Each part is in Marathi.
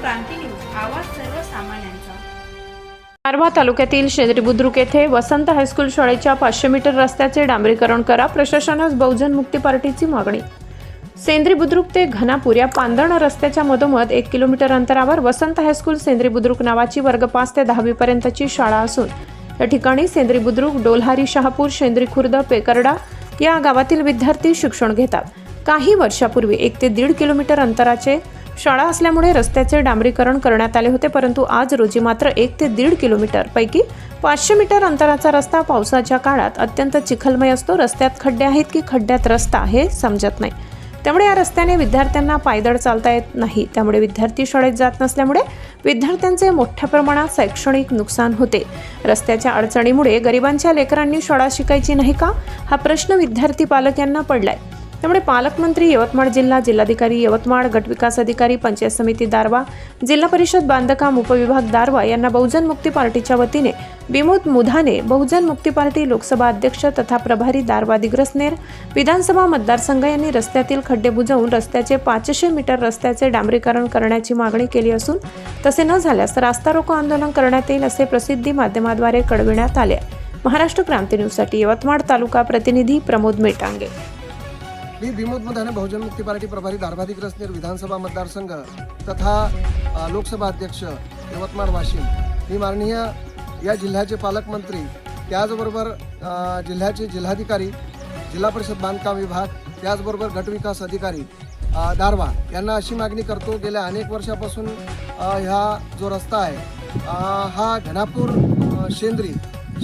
क्रांती न्यूज आवाज सर्वसामान्यांचा. तालुक्यातील शेंद्री बुद्रुक येथे वसंत हायस्कूल शाळेच्या पाचशे मीटर रस्त्याचे डांबरीकरण करा प्रशासनास बहुजन मुक्ती पार्टीची मागणी. सेंद्री बुद्रुक ते घनापूर या पांदण रस्त्याच्या मधोमध एक किलोमीटर अंतरावर वसंत हायस्कूल सेंद्री बुद्रुक नावाची वर्ग पाच ते दहावी पर्यंतची शाळा असून या ठिकाणी सेंद्री बुद्रुक डोलहारी शहापूर शेंद्री खुर्द पेकरडा या गावातील विद्यार्थी शिक्षण घेतात. काही वर्षापूर्वी एक ते दीड किलोमीटर अंतराचे शाळा असल्यामुळे रस्त्याचे डांबरीकरण करण्यात आले होते परंतु आज रोजी मात्र एक ते दीड किलोमीटर पैकी पाचशे मीटर अंतराचा रस्ता पावसाच्या काळात अत्यंत चिखलमय असतो. रस्त्यात खड्डे आहेत की खड्ड्यात रस्ता हे समजत नाही. त्यामुळे या रस्त्याने विद्यार्थ्यांना पायदळ चालता येत नाही. त्यामुळे विद्यार्थी शाळेत जात नसल्यामुळे विद्यार्थ्यांचे मोठ्या प्रमाणात शैक्षणिक नुकसान होते. रस्त्याच्या अडचणीमुळे गरिबांच्या लेकरांनी शाळा शिकायची नाही का? हा प्रश्न विद्यार्थी पालक यांना पडलाय. त्यामुळे पालकमंत्री यवतमाळ जिल्हा जिल्हाधिकारी यवतमाळ गटविकास अधिकारी पंचायत समिती दारवा जिल्हा परिषद बांधकाम उपविभाग दारवा यांना बहुजन मुक्ती पार्टीच्या वतीने विमोद मुधाने बहुजन मुक्ती पार्टी लोकसभा अध्यक्ष तथा प्रभारी दारवा दिग्रसनेर विधानसभा मतदारसंघ यांनी रस्त्यातील खड्डे बुजवून रस्त्याचे पाचशे मीटर रस्त्याचे डांबरीकरण करण्याची मागणी केली असून तसे न झाल्यास रास्ता रोको आंदोलन करण्यात येईल असे प्रसिद्धी माध्यमाद्वारे कळविण्यात आले महाराष्ट्र क्रांती न्यूजसाठी यवतमाळ तालुका प्रतिनिधी प्रमोद मेटांगे मी विमोद मधाने बहुजन मुक्ती पार्टी प्रभारी दारभाधिग्रस्नेर विधानसभा मतदारसंघ तथा लोकसभा अध्यक्ष यवतमाळ वाशिम. मी माननीय या जिल्ह्याचे पालकमंत्री त्याचबरोबर जिल्ह्याचे जिल्हाधिकारी जिल्हा परिषद बांधकाम विभाग त्याचबरोबर गटविकास अधिकारी दारवा यांना अशी मागणी करतो गेल्या अनेक वर्षापासून ह्या जो रस्ता आहे हा घनापूर शेंद्री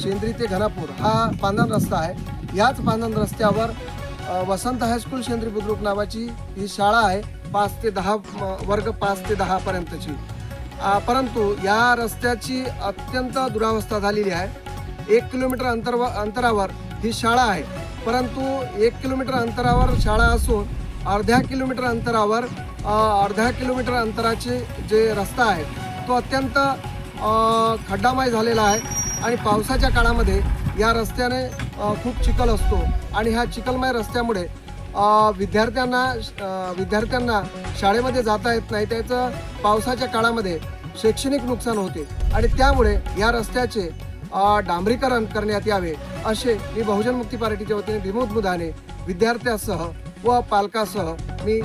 शेंद्री ते घनापूर हा पांधन रस्ता आहे. याच पांधन रस्त्यावर वसंत हायस्कूल शेंद्री बुद्रुक नावाची ही शाळा आहे पाच ते दहा वर्ग पाच ते दहापर्यंतची परंतु या रस्त्याची अत्यंत दुरावस्था झालेली आहे. एक किलोमीटर अंतर अंतरावर ही शाळा आहे. परंतु एक किलोमीटर अंतरावर शाळा असून अर्ध्या किलोमीटर अंतरावर अर्ध्या किलोमीटर अंतराचे जे रस्ता आहे तो अत्यंत खड्डामय झालेला आहे. आणि पावसाच्या काळामध्ये या रस्त्याने खूप चिखल असतो. आणि ह्या चिखलमय रस्त्यामुळे विद्यार्थ्यांना विद्यार्थ्यांना शाळेमध्ये जाता येत नाही. त्याचं पावसाच्या काळामध्ये शैक्षणिक नुकसान होते. आणि त्यामुळे या रस्त्याचे डांबरीकरण करण्यात यावे असे मी बहुजन मुक्ती पार्टीच्या वतीने विमोद मुदाने विद्यार्थ्यासह व पालकासह मी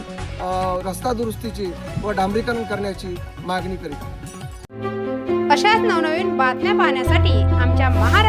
रस्ता दुरुस्तीची व डांबरीकरण करण्याची मागणी करीत अशाच नवनवीन बातम्या पाहण्यासाठी आमच्या महाराष्ट्र